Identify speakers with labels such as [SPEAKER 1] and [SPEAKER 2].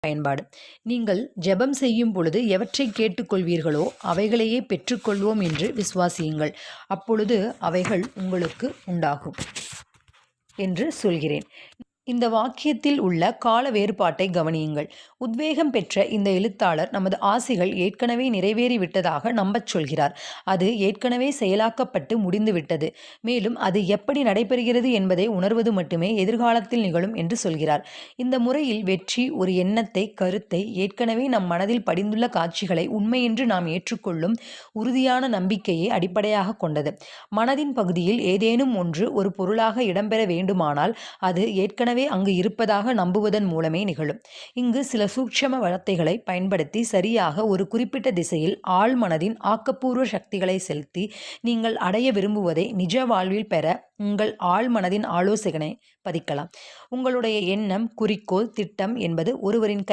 [SPEAKER 1] பயன்பாடு. நீங்கள் ஜெபம் செய்யும் பொழுது எவற்றை கேட்டுக்கொள்வீர்களோ அவைகளையே பெற்றுக்கொள்வோம் என்று விசுவாசியுங்கள். அப்பொழுது அவைகள் உங்களுக்கு உண்டாகும். என்று சொல்கிறேன். இந்த வாக்கியத்தில் உள்ள கால வேறுபாட்டை கவனியுங்கள். உத்வேகம் பெற்ற இந்த எழுத்தாளர் நமது ஆசைகள் ஏற்கனவே நிறைவேறிவிட்டதாக நம்பச் சொல்கிறார். அது ஏற்கனவே செயலாக்கப்பட்டு முடிந்துவிட்டது. மேலும் அது எப்படி நடைபெறுகிறது என்பதை உணர்வது மட்டுமே எதிர்காலத்தில் நிகழும் என்று சொல்கிறார். இந்த முறையில் வெற்றி ஒரு எண்ணத்தை கருத்தை ஏற்கனவே நம் மனதில் படிந்துள்ள காட்சிகளை உண்மையென்று நாம் ஏற்றுக்கொள்ளும் உறுதியான நம்பிக்கையை அடிப்படையாக கொண்டது. மனதின் பகுதியில் ஏதேனும் ஒன்று ஒரு பொருளாக இடம்பெற வேண்டுமானால் அது ஏற்கனவே அங்கு இருப்பதாக நம்புவதன் மூலமே நிகழும். இங்கு சில சூட்சம வார்த்தைகளை பயன்படுத்தி சரியாக ஒரு குறிப்பிட்ட திசையில் ஆழ்மனதின் ஆக்கப்பூர்வ சக்திகளை செலுத்தி நீங்கள் அடைய விரும்புவதை நிஜ வாழ்வில் பெற உங்கள் ஆழ்மனதின் ஆலோசனை பதிக்கலாம். உங்களுடைய எண்ணம் குறிக்கோள் திட்டம் என்பது ஒருவரின் கை